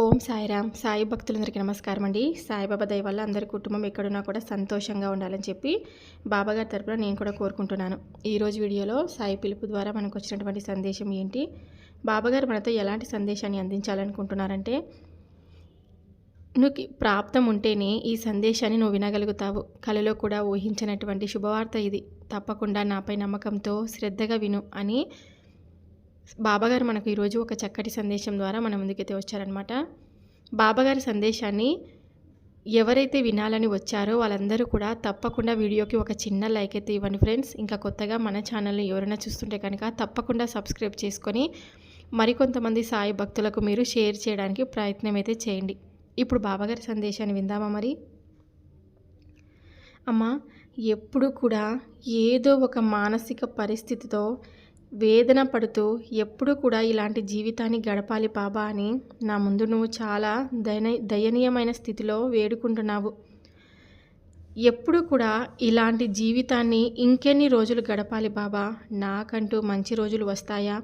ఓం సాయిరామ్. సాయి భక్తులందరికీ నమస్కారం అండి సాయిబాబా దయ వల్ల అందరి కుటుంబం ఎక్కడున్నా కూడా సంతోషంగా ఉండాలని చెప్పి బాబాగారి తరపున నేను కూడా కోరుకుంటున్నాను. ఈరోజు వీడియోలో సాయి పిలుపు ద్వారా మనకు వచ్చినటువంటి సందేశం ఏంటి? బాబాగారు మనతో ఎలాంటి సందేశాన్ని అందించాలనుకుంటున్నారంటే నువ్వు ప్రాప్తం ఉంటేనే ఈ సందేశాన్ని నువ్వు వినగలుగుతావు. కలలో కూడా ఊహించినటువంటి శుభవార్త ఇది. తప్పకుండా నాపై నమ్మకంతో శ్రద్ధగా విను అని బాబాగారు మనకు ఈరోజు ఒక చక్కటి సందేశం ద్వారా మన ముందుకైతే వచ్చారనమాట బాబాగారి సందేశాన్ని ఎవరైతే వినాలని వచ్చారో వాళ్ళందరూ కూడా తప్పకుండా వీడియోకి ఒక చిన్న లైక్ అయితే ఇవ్వండి ఫ్రెండ్స్. ఇంకా కొత్తగా మన ఛానల్ని ఎవరైనా చూస్తుంటే కనుక తప్పకుండా సబ్స్క్రైబ్ చేసుకొని మరికొంతమంది సాయి భక్తులకు మీరు షేర్ చేయడానికి ప్రయత్నం అయితే చేయండి. ఇప్పుడు బాబాగారి సందేశాన్ని విందామా మరి? అమ్మ ఎప్పుడు కూడా ఏదో ఒక మానసిక పరిస్థితితో వేదన పడుతూ ఎప్పుడు కూడా ఇలాంటి జీవితాన్ని గడపాలి బాబా అని నా ముందు నువ్వు చాలా దయ దయనీయమైన స్థితిలో వేడుకుంటున్నావు. ఎప్పుడు కూడా ఇలాంటి జీవితాన్ని ఇంకెన్ని రోజులు గడపాలి బాబా? నాకంటూ మంచి రోజులు వస్తాయా?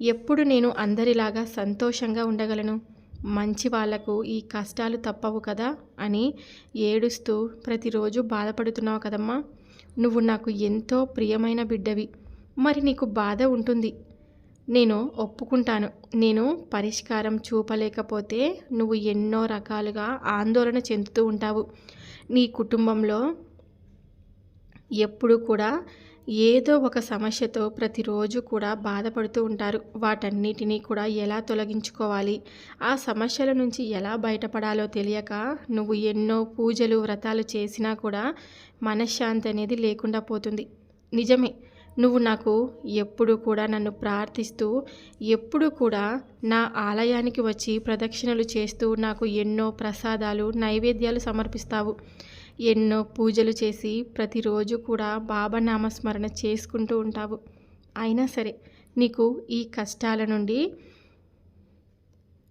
ఎప్పుడు నేను అందరిలాగా సంతోషంగా ఉండగలను? మంచి వాళ్ళకు ఈ కష్టాలు తప్పవు కదా అని ఏడుస్తూ ప్రతిరోజు బాధపడుతున్నావు కదమ్మా. నువ్వు నాకు ఎంతో ప్రియమైన బిడ్డవి. మరి నీకు బాధ ఉంటుంది. నేను ఒప్పుకుంటాను. నేను పరిష్కారం చూపలేకపోతే నువ్వు ఎన్నో రకాలుగా ఆందోళన చెందుతూ ఉంటావు. నీ కుటుంబంలో ఎప్పుడు కూడా ఏదో ఒక సమస్యతో ప్రతిరోజు కూడా బాధపడుతూ ఉంటారు. వాటన్నిటినీ కూడా ఎలా తొలగించుకోవాలి? ఆ సమస్యల నుంచి ఎలా బయటపడాలో తెలియక నువ్వు ఎన్నో పూజలు వ్రతాలు చేసినా కూడా మనశ్శాంతి అనేది లేకుండా పోతుంది. నిజమే నువ్వు నాకు ఎప్పుడు కూడా నన్ను ప్రార్థిస్తూ ఎప్పుడు కూడా నా ఆలయానికి వచ్చి ప్రదక్షిణలు చేస్తూ నాకు ఎన్నో ప్రసాదాలు నైవేద్యాలు సమర్పిస్తావు. ఎన్నో పూజలు చేసి ప్రతిరోజు కూడా బాబా నామస్మరణ చేసుకుంటూ ఉంటావు. అయినా సరే నీకు ఈ కష్టాల నుండి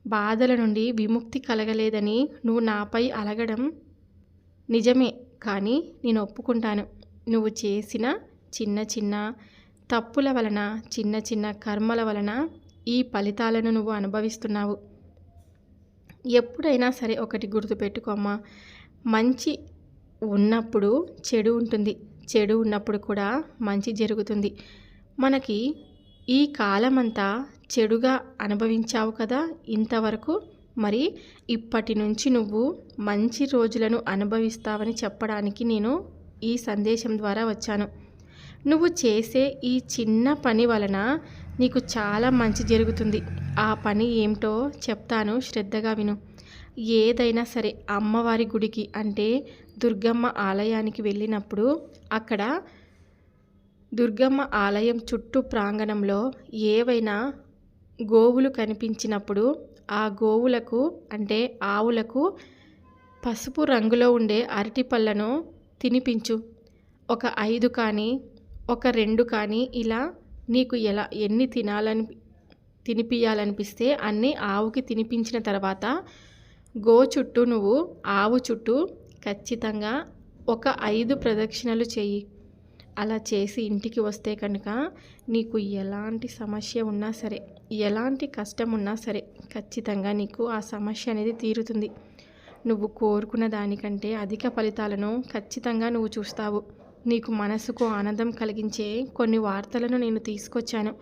బాధల నుండి విముక్తి కలగలేదని నువ్వు నాపై అలగడం నిజమే కానీ నేను ఒప్పుకుంటాను. నువ్వు చేసిన చిన్న చిన్న తప్పుల వలన చిన్న చిన్న కర్మల వలన ఈ ఫలితాలను నువ్వు అనుభవిస్తున్నావు. ఎప్పుడైనా సరే ఒకటి గుర్తుపెట్టుకోమ్మా మంచి ఉన్నప్పుడు చెడు ఉంటుంది. చెడు ఉన్నప్పుడు కూడా మంచి జరుగుతుంది. మనకి ఈ కాలమంతా చెడుగా అనుభవించావు కదా ఇంతవరకు. మరి ఇప్పటి నుంచి నువ్వు మంచి రోజులను అనుభవిస్తావని చెప్పడానికి నేను ఈ సందేశం ద్వారా వచ్చాను. నువ్వు చేసే ఈ చిన్న పని వలన నీకు చాలా మంచి జరుగుతుంది. ఆ పని ఏమిటో చెప్తాను శ్రద్ధగా విను. ఏదైనా సరే అమ్మవారి గుడికి అంటే దుర్గమ్మ ఆలయానికి వెళ్ళినప్పుడు అక్కడ దుర్గమ్మ ఆలయం చుట్టూ ప్రాంగణంలో ఏవైనా గోవులు కనిపించినప్పుడు ఆ గోవులకు అంటే ఆవులకు పసుపు రంగులో ఉండే అరటి పళ్ళను తినిపించు. ఒక ఐదు కానీ ఒక రెండు కానీ ఇలా నీకు ఎలా ఎన్ని తినాలని తినిపియాలనిపిస్తే అన్నీ ఆవుకి తినిపించిన తర్వాత గో చుట్టూ నువ్వు ఆవు చుట్టూ ఖచ్చితంగా ఒక ఐదు ప్రదక్షిణలు చెయ్యి అలా చేసి ఇంటికి వస్తే కనుక నీకు ఎలాంటి సమస్య ఉన్నా సరే ఎలాంటి కష్టం ఉన్నా సరే ఖచ్చితంగా నీకు ఆ సమస్య అనేది తీరుతుంది. నువ్వు కోరుకున్న దానికంటే అధిక ఫలితాలను ఖచ్చితంగా నువ్వు చూస్తావు. నీకు మనసుకు ఆనందం కలిగించే కొన్ని వార్తలను నేను తీసుకొచ్చాను.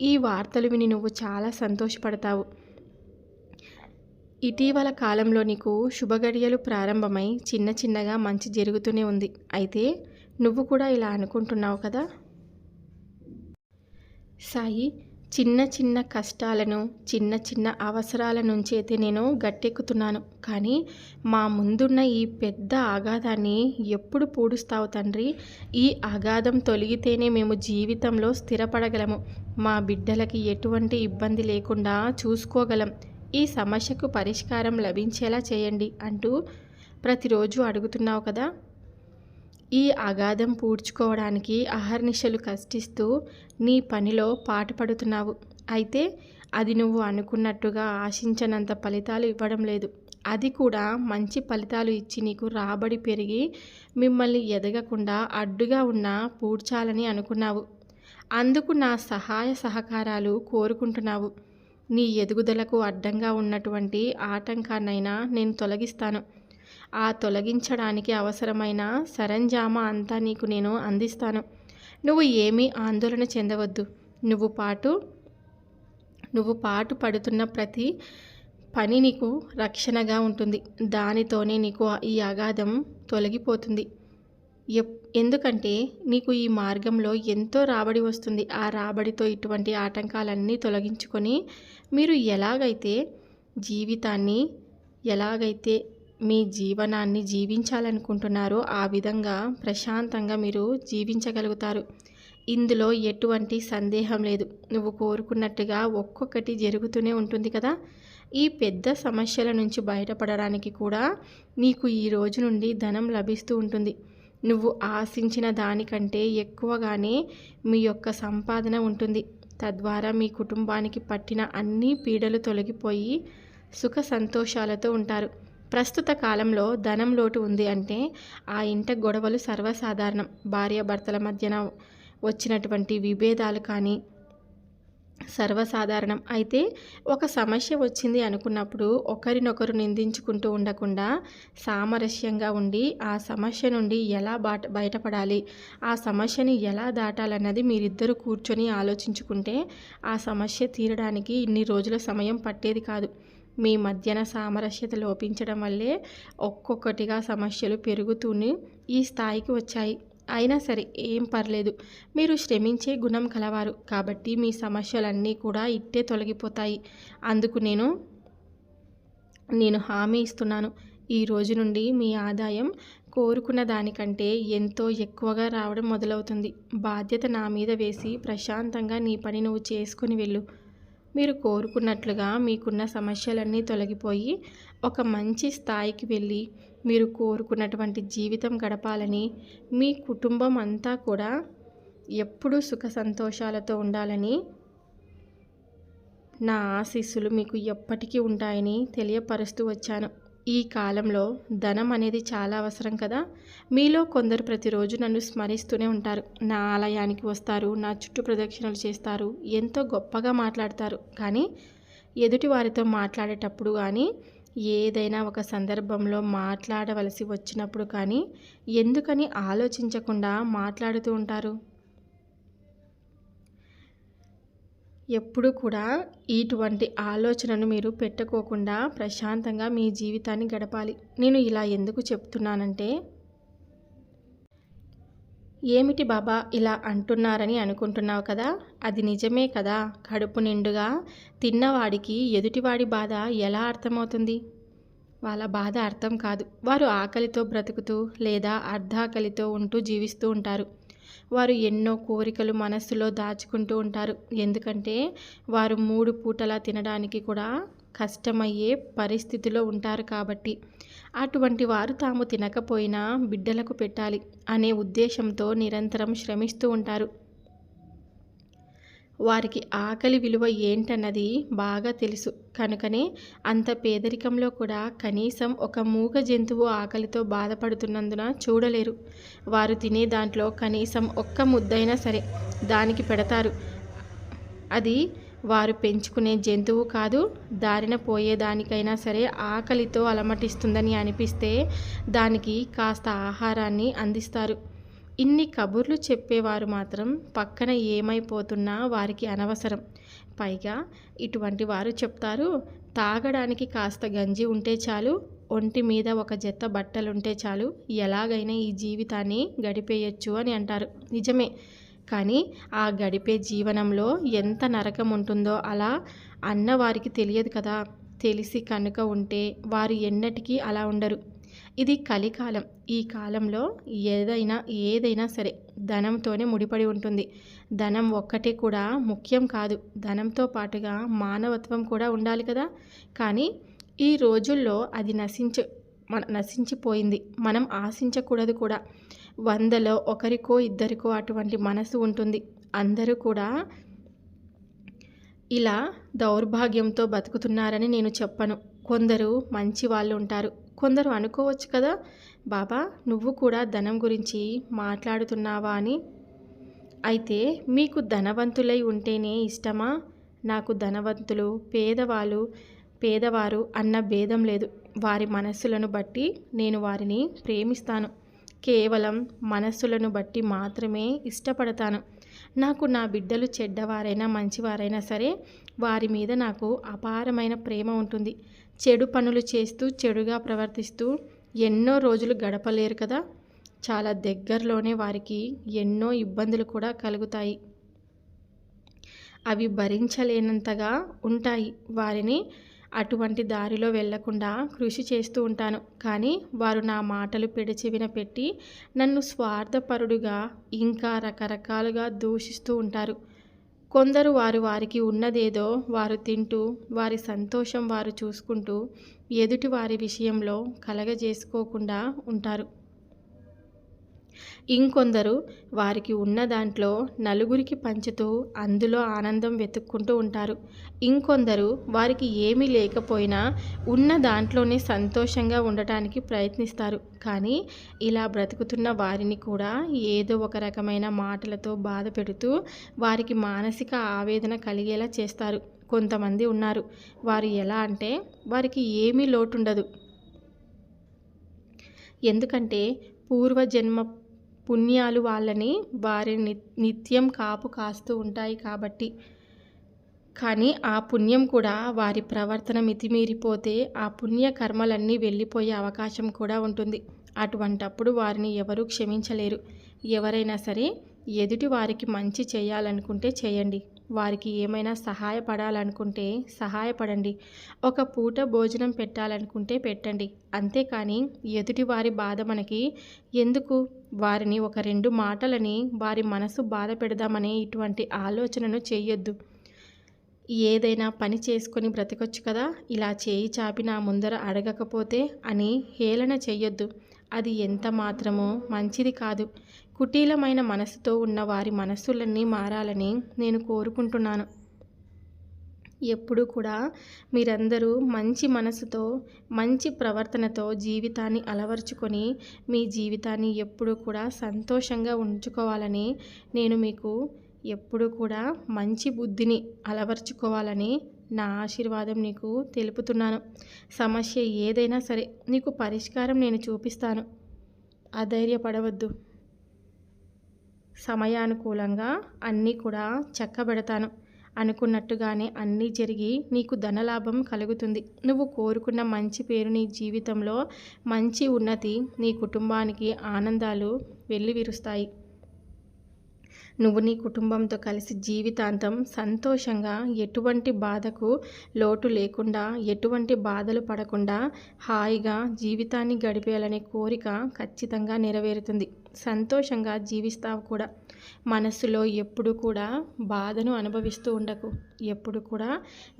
ఈ వార్తలు విని నువ్వు చాలా సంతోషపడతావు. ఇటీవల కాలంలో నీకు శుభగడియలు ప్రారంభమై చిన్న చిన్నగా మంచి జరుగుతూనే ఉంది. అయితే నువ్వు కూడా ఇలా అనుకుంటున్నావు కదా? సాయి చిన్న చిన్న కష్టాలను చిన్న చిన్న అవసరాల నుంచి అయితే నేను గట్టెక్కుతున్నాను. కానీ మా ముందున్న ఈ పెద్ద ఆఘాతాన్ని ఎప్పుడు పూడుస్తావు తండ్రి? ఈ అగాధం తొలగితేనే మేము జీవితంలో స్థిరపడగలము. మా బిడ్డలకి ఎటువంటి ఇబ్బంది లేకుండా చూసుకోగలం. ఈ సమస్యకు పరిష్కారం లభించేలా చేయండి అంటూ ప్రతిరోజు అడుగుతున్నావు కదా? ఈ అగాధం పూడ్చుకోవడానికి అహర్నిశలు కష్టిస్తూ నీ పనిలో పాటుపడుతున్నావు. అయితే అది నువ్వు అనుకున్నట్టుగా ఆశించనంత ఫలితాలు ఇవ్వడం లేదు. అది కూడా మంచి ఫలితాలు ఇచ్చి నీకు రాబడి పెరిగి మిమ్మల్ని ఎదగకుండా అడ్డుగా ఉన్న పూడ్చాలని అనుకున్నావు. అందుకు నా సహాయ సహకారాలు కోరుకుంటున్నావు. నీ ఎదుగుదలకు అడ్డంగా ఉన్నటువంటి ఆటంకాన్నైనా నేను తొలగిస్తాను. ఆ తొలగించడానికి అవసరమైన సరంజామా అంతా నీకు నేను అందిస్తాను. నువ్వు ఏమీ ఆందోళన చెందవద్దు. నువ్వు పాటు నువ్వు పాటు పడుతున్న ప్రతి పని నీకు రక్షణగా ఉంటుంది. దానితోనే నీకు ఈ అగాధం తొలగిపోతుంది. ఎప్ ఎందుకంటే నీకు ఈ మార్గంలో ఎంతో రాబడి వస్తుంది. ఆ రాబడితో ఇటువంటి ఆటంకాలన్నీ తొలగించుకొని మీరు ఎలాగైతే జీవితాన్ని ఎలాగైతే మీ జీవనాన్ని జీవించాలనుకుంటున్నారో ఆ విధంగా ప్రశాంతంగా మీరు జీవించగలుగుతారు. ఇందులో ఎటువంటి సందేహం లేదు. నువ్వు కోరుకున్నట్టుగా ఒక్కొక్కటి జరుగుతూనే ఉంటుంది కదా. ఈ పెద్ద సమస్యల నుంచి బయటపడడానికి కూడా నీకు ఈ రోజు నుండి ధనం లభిస్తూ ఉంటుంది. నువ్వు ఆశించిన దానికంటే ఎక్కువగానే మీ యొక్క సంపాదన ఉంటుంది. తద్వారా మీ కుటుంబానికి పట్టిన అన్ని పీడలు తొలగిపోయి సుఖ సంతోషాలతో ఉంటారు. ప్రస్తుత కాలంలో ధనం లోటు ఉంది అంటే ఆ ఇంట గొడవలు సర్వసాధారణం. భార్యాభర్తల మధ్యన వచ్చినటువంటి విభేదాలు కానీ సర్వసాధారణం. అయితే ఒక సమస్య వచ్చింది అనుకున్నప్పుడు ఒకరినొకరు నిందించుకుంటూ ఉండకుండా సామరస్యంగా ఉండి ఆ సమస్య నుండి ఎలా బాట బయటపడాలి? ఆ సమస్యని ఎలా దాటాలన్నది మీరిద్దరూ కూర్చొని ఆలోచించుకుంటే ఆ సమస్య తీరడానికి ఇన్ని రోజుల సమయం పట్టేది కాదు. మీ మధ్యన సామరస్యత లోపించడం వల్లే ఒక్కొక్కటిగా సమస్యలు పెరుగుతూనే ఈ స్థాయికి వచ్చాయి. అయినా సరే ఏం పర్లేదు. మీరు శ్రమించే గుణం కలవారు. కాబట్టి మీ సమస్యలన్నీ కూడా ఇట్టే తొలగిపోతాయి. అందుకు నేను నేను హామీ ఇస్తున్నాను. ఈ రోజు నుండి మీ ఆదాయం కోరుకున్న దానికంటే ఎంతో ఎక్కువగా రావడం మొదలవుతుంది. బాధ్యత నా మీద వేసి ప్రశాంతంగా నీ పని నువ్వు చేసుకుని వెళ్ళు. మీరు కోరుకున్నట్లుగా మీకున్న సమస్యలన్నీ తొలగిపోయి ఒక మంచి స్థాయికి వెళ్ళి మీరు కోరుకున్నటువంటి జీవితం గడపాలని మీ కుటుంబం అంతా కూడా ఎప్పుడూ సుఖ సంతోషాలతో ఉండాలని నా ఆశీస్సులు మీకు ఎప్పటికీ ఉంటాయని తెలియపరుస్తూ వచ్చాను. ఈ కాలంలో ధనం అనేది చాలా అవసరం కదా. మీలో కొందరు ప్రతిరోజు నన్ను స్మరిస్తూనే ఉంటారు. నా ఆలయానికి వస్తారు నా చుట్టూ ప్రదక్షిణలు చేస్తారు ఎంతో గొప్పగా మాట్లాడతారు. కానీ ఎదుటి వారితో మాట్లాడేటప్పుడు కానీ ఏదైనా ఒక సందర్భంలో మాట్లాడవలసి వచ్చినప్పుడు కానీ ఎందుకని ఆలోచించకుండా మాట్లాడుతూ ఉంటారు? ఎప్పుడు కూడా ఇటువంటి ఆలోచనను మీరు పెట్టుకోకుండా ప్రశాంతంగా మీ జీవితాన్ని గడపాలి. నేను ఇలా ఎందుకు చెప్తున్నానంటే ఏమిటి బాబా ఇలా అంటున్నారని అనుకుంటున్నావు కదా? అది నిజమే కదా? కడుపు నిండుగా తిన్నవాడికి ఎదుటివాడి బాధ ఎలా అర్థమవుతుంది? వాళ్ళ బాధ అర్థం కాదు. వారు ఆకలితో బ్రతుకుతూ లేదా అర్ధాకలితో ఉంటూ జీవిస్తూ ఉంటారు. వారు ఎన్నో కోరికలు మనస్సులో దాచుకుంటూ ఉంటారు. ఎందుకంటే వారు మూడు పూటలా తినడానికి కూడా కష్టమయ్యే పరిస్థితిలో ఉంటారు కాబట్టి. అటువంటి వారు తాము తినకపోయినా బిడ్డలకు పెట్టాలి అనే ఉద్దేశంతో నిరంతరం శ్రమిస్తూ ఉంటారు. వారికి ఆకలి విలువ ఏంటన్నది బాగా తెలుసు. కనుకనే అంత పేదరికంలో కూడా కనీసం ఒక మూగ జంతువు ఆకలితో బాధపడుతున్నందున చూడలేరు. వారు తినే దాంట్లో కనీసం ఒక్క ముద్దైనా సరే దానికి పెడతారు. అది వారు పెంచుకునే జంతువు కాదు దారిన పోయేదానికైనా సరే ఆకలితో అలమటిస్తుందని అనిపిస్తే దానికి కాస్త ఆహారాన్ని అందిస్తారు. ఇన్ని కబుర్లు చెప్పేవారు మాత్రం పక్కన ఏమైపోతున్నా వారికి అనవసరం. పైగా ఇటువంటి వారు చెప్తారు తాగడానికి కాస్త గంజి ఉంటే చాలు ఒంటి మీద ఒక జత బట్టలుంటే చాలు ఎలాగైనా ఈ జీవితాన్ని గడిపేయచ్చు అని అంటారు. నిజమే. కానీ ఆ గడిపే జీవనంలో ఎంత నరకం ఉంటుందో అలా అన్న వారికి తెలియదు కదా. తెలిసి కనుక ఉంటే వారు ఎన్నటికీ అలా ఉండరు. ఇది కలికాలం. ఈ కాలంలో ఏదైనా ఏదైనా సరే ధనంతోనే ముడిపడి ఉంటుంది. ధనం ఒక్కటే కూడా ముఖ్యం కాదు. ధనంతో పాటుగా మానవత్వం కూడా ఉండాలి కదా. కానీ ఈ రోజుల్లో అది నశించ మన నశించిపోయింది. మనం ఆశించకూడదు కూడా. వందలో ఒకరికో ఇద్దరికో అటువంటి మనసు ఉంటుంది. అందరూ కూడా ఇలా దౌర్భాగ్యంతో బతుకుతున్నారని నేను చెప్పను. కొందరు మంచి వాళ్ళు ఉంటారు కొందరు అనుకోవచ్చు కదా బాబా నువ్వు కూడా ధనం గురించి మాట్లాడుతున్నావా అని? అయితే మీకు ధనవంతులై ఉంటేనే ఇష్టమా? నాకు ధనవంతులు పేదవాళ్ళు పేదవారు అన్న భేదం లేదు. వారి మనస్సులను బట్టి నేను వారిని ప్రేమిస్తాను. కేవలం మనస్సులను బట్టి మాత్రమే ఇష్టపడతాను. నాకు నా బిడ్డలు చెడ్డవారైనా మంచివారైనా సరే వారి మీద నాకు అపారమైన ప్రేమ ఉంటుంది. చెడు పనులు చేస్తూ చెడుగా ప్రవర్తిస్తూ ఎన్నో రోజులు గడపలేరు కదా. చాలా దగ్గరలోనే వారికి ఎన్నో ఇబ్బందులు కూడా కలుగుతాయి. అవి భరించలేనంతగా ఉంటాయి. వారిని అటువంటి దారిలో వెళ్ళకుండా కృషి చేస్తూ ఉంటాను. కానీ వారు నా మాటలు పెడచెవిన పెట్టి నన్ను స్వార్థపరుడుగా ఇంకా రకరకాలుగా దూషిస్తూ ఉంటారు. కొందరు వారు వారికి ఉన్నదేదో వారు తింటూ వారి సంతోషం వారు చూసుకుంటూ ఎదుటి వారి విషయంలో కలగజేసుకోకుండా ఉంటారు. ఇంకొందరు వారికి ఉన్న దాంట్లో నలుగురికి పంచుతూ అందులో ఆనందం వెతుక్కుంటూ ఉంటారు. ఇంకొందరు వారికి ఏమీ లేకపోయినా ఉన్న దాంట్లోనే సంతోషంగా ఉండటానికి ప్రయత్నిస్తారు. కానీ ఇలా బ్రతుకుతున్న వారిని కూడా ఏదో ఒక రకమైన మాటలతో బాధ పెడుతూ వారికి మానసిక ఆవేదన కలిగేలా చేస్తారు. కొంతమంది ఉన్నారు. వారు ఎలా అంటే వారికి ఏమీ లోటుండదు. ఎందుకంటే పూర్వజన్మ పుణ్యాలు వాళ్ళని వారి నిత్యం కాపు కాస్తూ ఉంటాయి కాబట్టి. కానీ ఆ పుణ్యం కూడా వారి ప్రవర్తన మితిమీరిపోతే ఆ పుణ్య కర్మలన్నీ వెళ్ళిపోయే అవకాశం కూడా ఉంటుంది. అటువంటప్పుడు వారిని ఎవరూ క్షమించలేరు. ఎవరైనా సరే ఎదుటి వారికి మంచి చేయాలనుకుంటే చేయండి. వారికి ఏమైనా సహాయపడాలనుకుంటే సహాయపడండి. ఒక పూట భోజనం పెట్టాలనుకుంటే పెట్టండి. అంతేకాని ఎదుటి వారి బాధ మనకి ఎందుకు? వారిని ఒక రెండు మాటలని వారి మనసు బాధ పెడదామనే ఇటువంటి ఆలోచనను చేయొద్దు. ఏదైనా పని చేసుకొని బ్రతకొచ్చు కదా? ఇలా చేయి చాపి నా ముందర అడగకపోతే అని హేళన చెయ్యొద్దు అది ఎంత మాత్రమో మంచిది కాదు. కుటీలమైన మనసుతో ఉన్న వారి మనస్సులన్నీ మారాలని నేను కోరుకుంటున్నాను. ఎప్పుడు కూడా మీరందరూ మంచి మనసుతో మంచి ప్రవర్తనతో జీవితాన్ని అలవర్చుకొని మీ జీవితాన్ని ఎప్పుడు కూడా సంతోషంగా ఉంచుకోవాలని నేను మీకు ఎప్పుడు కూడా మంచి బుద్ధిని అలవర్చుకోవాలని నా ఆశీర్వాదం నీకు తెలుపుతున్నాను. సమస్య ఏదైనా సరే నీకు పరిష్కారం నేను చూపిస్తాను. అధైర్యపడవద్దు. సమయానుకూలంగా అన్నీ కూడా చక్కబెడతాను. అనుకున్నట్టుగానే అన్నీ జరిగి నీకు ధనలాభం కలుగుతుంది. నువ్వు కోరుకున్న మంచి పేరు నీ జీవితంలో మంచి ఉన్నతి నీ కుటుంబానికి ఆనందాలు విరుస్తాయి నువ్వు నీ కుటుంబంతో కలిసి జీవితాంతం సంతోషంగా ఎటువంటి బాధకు లోటు లేకుండా ఎటువంటి బాధలు పడకుండా హాయిగా జీవితాన్ని గడిపేయాలనే కోరిక ఖచ్చితంగా నెరవేరుతుంది. సంతోషంగా జీవిస్తావు కూడా. మనస్సులో ఎప్పుడు కూడా బాధను అనుభవిస్తూ ఉండకు. ఎప్పుడు కూడా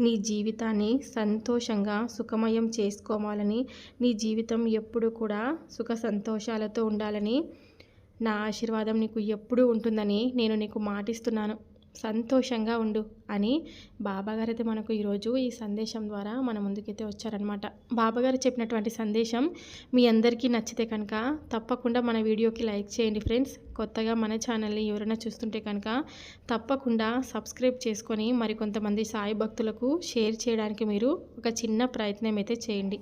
నీ జీవితాన్ని సంతోషంగా సుఖమయం చేసుకోవాలని నీ జీవితం ఎప్పుడు కూడా సుఖ సంతోషాలతో ఉండాలని నా ఆశీర్వాదం నీకు ఎప్పుడూ ఉంటుందని నేను నీకు మాటిస్తున్నాను. సంతోషంగా ఉండు అని బాబాగారు అయితే మనకు ఈరోజు ఈ సందేశం ద్వారా మన ముందుకైతే వచ్చారనమాట బాబాగారు చెప్పినటువంటి సందేశం మీ అందరికీ నచ్చితే కనుక తప్పకుండా మన వీడియోకి లైక్ చేయండి ఫ్రెండ్స్. కొత్తగా మన ఛానల్ని ఎవరైనా చూస్తుంటే కనుక తప్పకుండా సబ్స్క్రైబ్ చేసుకొని మరికొంతమంది సాయి భక్తులకు షేర్ చేయడానికి మీరు ఒక చిన్న ప్రయత్నం అయితే చేయండి.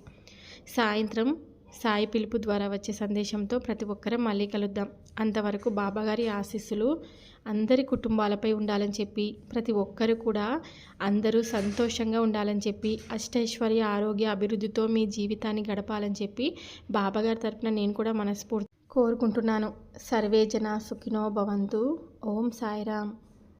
సాయంత్రం సాయి పిలుపు ద్వారా వచ్చే సందేశంతో ప్రతి ఒక్కరం మళ్ళీ కలుద్దాం. అంతవరకు బాబాగారి ఆశీస్సులు అందరి కుటుంబాలపై ఉండాలని చెప్పి ప్రతి ఒక్కరు కూడా అందరూ సంతోషంగా ఉండాలని చెప్పి అష్టైశ్వర్య ఆరోగ్య అభివృద్ధితో మీ జీవితాన్ని గడపాలని చెప్పి బాబాగారి తరఫున నేను కూడా మనస్ఫూర్తి కోరుకుంటున్నాను. సర్వేజన సుఖినో భవంతు. ఓం సాయిరామ్.